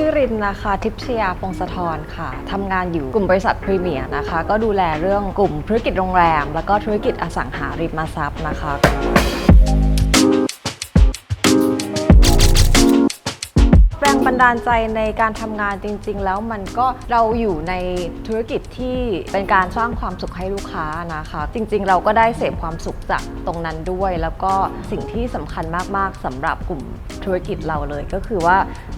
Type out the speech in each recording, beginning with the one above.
ชื่อรินนะคะทิพชยาพงศธรค่ะทำงานอยู่กลุ่มบริษัทพรีเมียร์นะคะ ก็ดูแลเรื่องกลุ่มธุรกิจโรงแรม แล้วก็ธุรกิจอสังหาริมทรัพย์นะคะ แรงบันดาลใจในการทำงานจริง ๆ แล้วมันก็เราอยู่ในธุรกิจที่เป็นการสร้างความสุขให้ลูกค้านะคะ จริง ๆ เราก็ได้เสพความสุขจากตรงนั้นด้วย แล้วก็สิ่งที่สำคัญมากๆสำหรับกลุ่มธุรกิจเราเลยก็คือว่า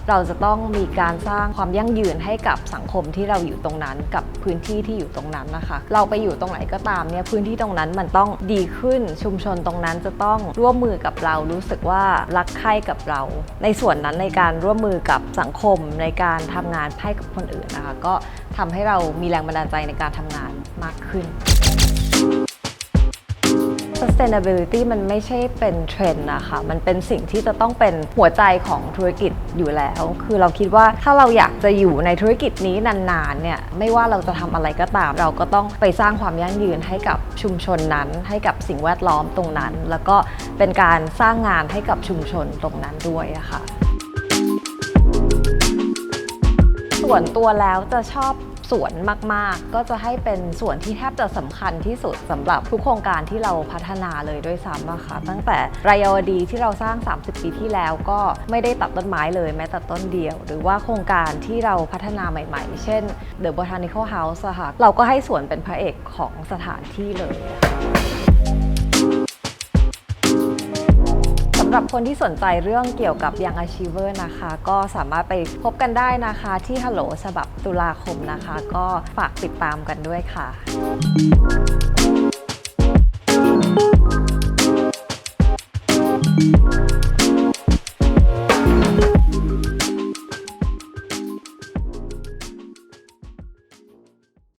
เราจะต้องมีการสร้างความยั่งยืนให้กับสังคมที่เราอยู่ตรงนั้นกับพื้นที่ที่อยู่ตรงนั้นนะคะ เราไปอยู่ตรงไหนก็ตามเนี่ยพื้นที่ตรงนั้นมันต้องดีขึ้นชุมชนตรงนั้นจะต้องร่วมมือกับเรารู้สึกว่ารักใคร่กับเรา ในส่วนนั้นในการร่วมมือกับสังคมในการทำงานให้กับคนอื่นนะคะ ก็ทำให้เรามีแรงบันดาลใจในการทำงานมากขึ้น sustainability มันไม่ใช่เป็นเทรนด์นะคะ มันเป็นสิ่งที่จะต้องเป็นหัวใจของธุรกิจอยู่แล้ว คือเราคิดว่าถ้าเราอยากจะอยู่ในธุรกิจนี้นานๆเนี่ย ไม่ว่าเราจะทำอะไรก็ตาม เราก็ต้องไปสร้างความยั่งยืนให้กับชุมชนนั้น ให้กับสิ่งแวดล้อมตรงนั้น แล้วก็เป็นการสร้างงานให้กับชุมชนตรงนั้นด้วยอะค่ะส่วนตัวแล้วจะชอบ สวนมากๆ ก็จะให้เป็นส่วนที่แทบจะสำคัญที่สุดสำหรับทุกโครงการที่เราพัฒนาเลยด้วยซ้ำอะค่ะตั้งแต่รายาวดีที่เราสร้าง 30 ปีที่แล้วก็ไม่ได้ตัดต้นไม้เลยแม้แต่ต้นเดียว หรือว่าโครงการที่เราพัฒนาใหม่ๆ เช่น The Botanical House อะค่ะเราก็ให้สวนเป็นพระเอกของสถานที่เลยะค่ะำหรับคนที่สนใจเรื่องเกี่ยวกับยังอาชีเวอร์นะคะ ก็สามารถไปพบกันได้นะคะที่ฮัลโหลฉบับตุลาคมนะคะ ก็ฝากติดตามกันด้วยค่ะ